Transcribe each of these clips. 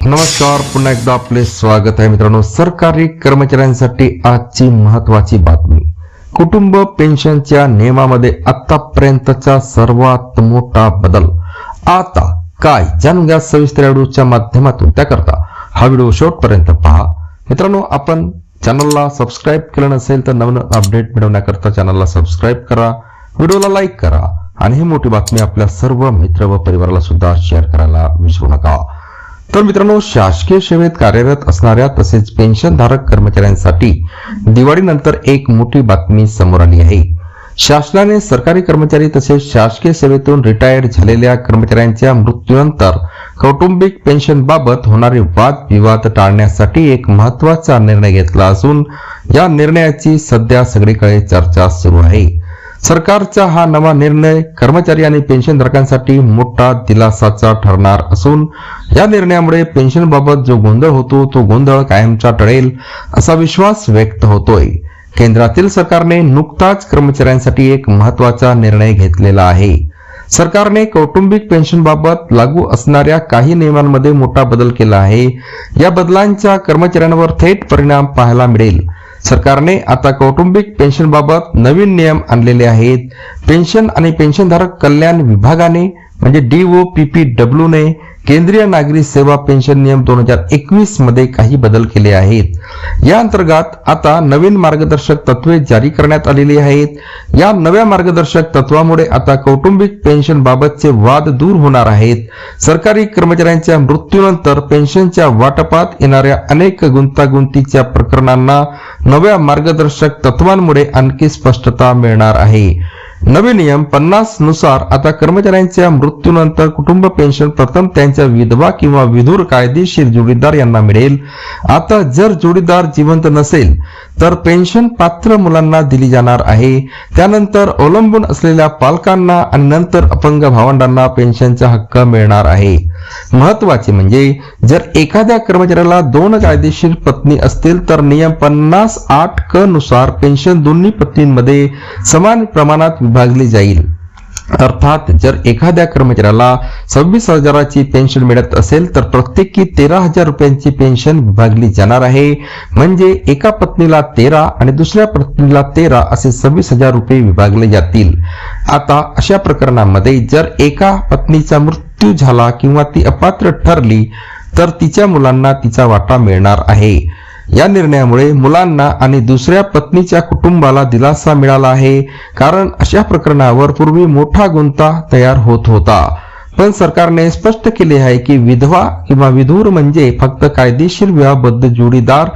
नमस्कार पुन्हा एकदा आपले स्वागत आहे मित्रांनो. सरकारी कर्मचाऱ्यांसाठी आजची महत्वाची बातमी. कुटुंब पेन्शनच्या नियमामध्ये आतापर्यंतचा सर्वात मोठा बदल. आता काय? जाणून घ्या सविस्तर या व्हिडिओच्या माध्यमातून. त्याकरता हा व्हिडिओ शेवटपर्यंत पहा. मित्रांनो आपण चॅनलला सबस्क्राईब केलं नसेल तर नवीन अपडेट मिळवण्याकरता चॅनलला सबस्क्राईब करा व्हिडिओला लाईक करा आणि ही मोठी बातमी आपल्या सर्व मित्र व परिवाराला सुद्धा शेअर करायला विसरू नका. तर मित्रांनो शासकीय सेवेत कार्यरत असणाऱ्या तसेच पेन्शनधारक कर्मचाऱ्यांसाठी दिवाळीनंतर एक मोठी बातमी समोर आली आहे. शासनाने सरकारी कर्मचारी तसेच शासकीय सेवेतून रिटायर्ड झालेल्या कर्मचाऱ्यांच्या मृत्यूनंतर कौटुंबिक पेन्शनबाबत होणारे वाद विवाद टाळण्यासाठी एक महत्त्वाचा निर्णय घेतला असून या निर्णयाची सध्या सगळीकडे चर्चा सुरू आहे. सरकारचा हा नवा निर्णय कर्मचारी आणि पेन्शनधारकांसाठी मोठा दिलासाचा ठरणार असून या निर्णयामुळे पेन्शनबाबत जो गोंधळ होतो तो गोंधळ कायमचा टळेल असा विश्वास व्यक्त होतोय. केंद्रातील सरकारने नुकताच कर्मचाऱ्यांसाठी एक महत्त्वाचा निर्णय घेतलेला आहे. सरकारने कौटुंबिक पेन्शनबाबत लागू असणाऱ्या काही नियमांमध्ये मोठा बदल केला आहे. या बदलांचा कर्मचाऱ्यांवर थेट परिणाम पाहायला मिळेल. सरकारने आता कौटुंबिक पेन्शनबाबत नवीन नियम आणलेले आहेत. पेन्शन आणि पेन्शनधारक कल्याण विभागाने म्हणजे D O P P W ने केंद्रीय नागरी सेवा पेन्शन नियम दोन हजार एकवीसमध्ये काही बदल केले आहेत. या अंतर्गत आता नवीन मार्गदर्शक तत्वे जारी करण्यात आलेली आहेत. या नव्या मार्गदर्शक तत्वामुळे आता कौटुंबिक पेन्शन बाबतचे वाद दूर होणार आहेत. सरकारी कर्मचाऱ्यांच्या मृत्यूनंतर पेन्शनच्या वाटपात येणाऱ्या अनेक गुंतागुंतीच्या प्रकरणांना नव्या मार्गदर्शक तत्वांमुळे आणखी स्पष्टता मिळणार आहे. नवे नियम पन्नासनुसार आता कर्मचाऱ्यांच्या मृत्यूनंतर कुटुंब पेन्शन प्रथम त्यांच्या विधवा किंवा विधूर कायदेशीर जोडीदार यांना मिळेल. आता जर जोडीदार जिवंत नसेल तर पेन्शन पात्र मुलांना दिली जाणार आहे. त्यानंतर अवलंबून असलेल्या पालकांना आणि नंतर अपंग भावंडांना पेन्शनचा हक्क मिळणार आहे. महत्त्वाचे म्हणजे जर एखाद्या कर्मचाऱ्याला दोन कायदेशीर पत्नी असतील तर नियम पन्नास आठ क नुसार पेन्शन दोन्ही पत्नींमध्ये समान प्रमाणात विभागली जाईल. अर्थात जर एखाद्या कर्मचाऱ्याला सव्वीस हजाराची पेन्शन मिळत असेल तर प्रत्येकी तेरा हजार रुपयांची पेन्शन विभागली जाणार आहे. म्हणजे एका पत्नीला तेरा आणि दुसऱ्या पत्नीला तेरा असे सव्वीस हजार रुपये विभागले जातील. आता अशा प्रकरणामध्ये जर एका पत्नीचा मृत्यू झाला किंवा ती अपात्र ठरली तर तिच्या मुलांना तिचा वाटा मिळणार आहे. या निर्णयामुळे मुलांना आणि दुसऱ्या पत्नीच्या कुटुंबाला दिलासा मिळाला आहे. कारण अशा प्रकरणावर पूर्वी मोठा गुंता तयार होत होता. पण सरकारने स्पष्ट केले आहे की विधवा किंवा विधूर म्हणजे फक्त कायदेशीर विवाहबद्ध जोडीदार.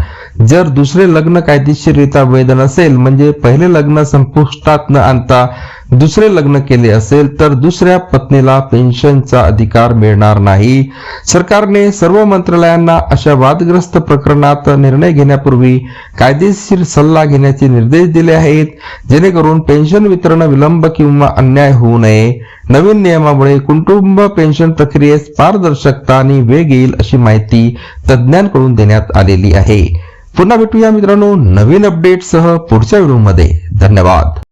जर दुसरे लग्न कायदेशीररित्या वैध नसेल म्हणजे पहिले लग्न संपुष्टात न आणता दुसरे लग्न केले असेल तर दुसऱ्या पत्नीला पेन्शनचा अधिकार मिळणार नाही. सरकारने सर्व मंत्रालयांना अशा वादग्रस्त प्रकरणात निर्णय घेण्यापूर्वी कायदेशीर सल्ला घेण्याचे निर्देश दिले आहेत. जेणेकरून पेन्शन वितरण विलंब किंवा अन्याय होऊ नये. नवीन नियमामुळे कुटुंब पेन्शन प्रक्रियेस पारदर्शकता आणि वेग येईल अशी माहिती तज्ज्ञांकडून देण्यात आलेली आहे. पुन्हा भेटूया मित्रांनो नवीन अपडेटसह पुढच्या व्हिडिओमध्ये. धन्यवाद.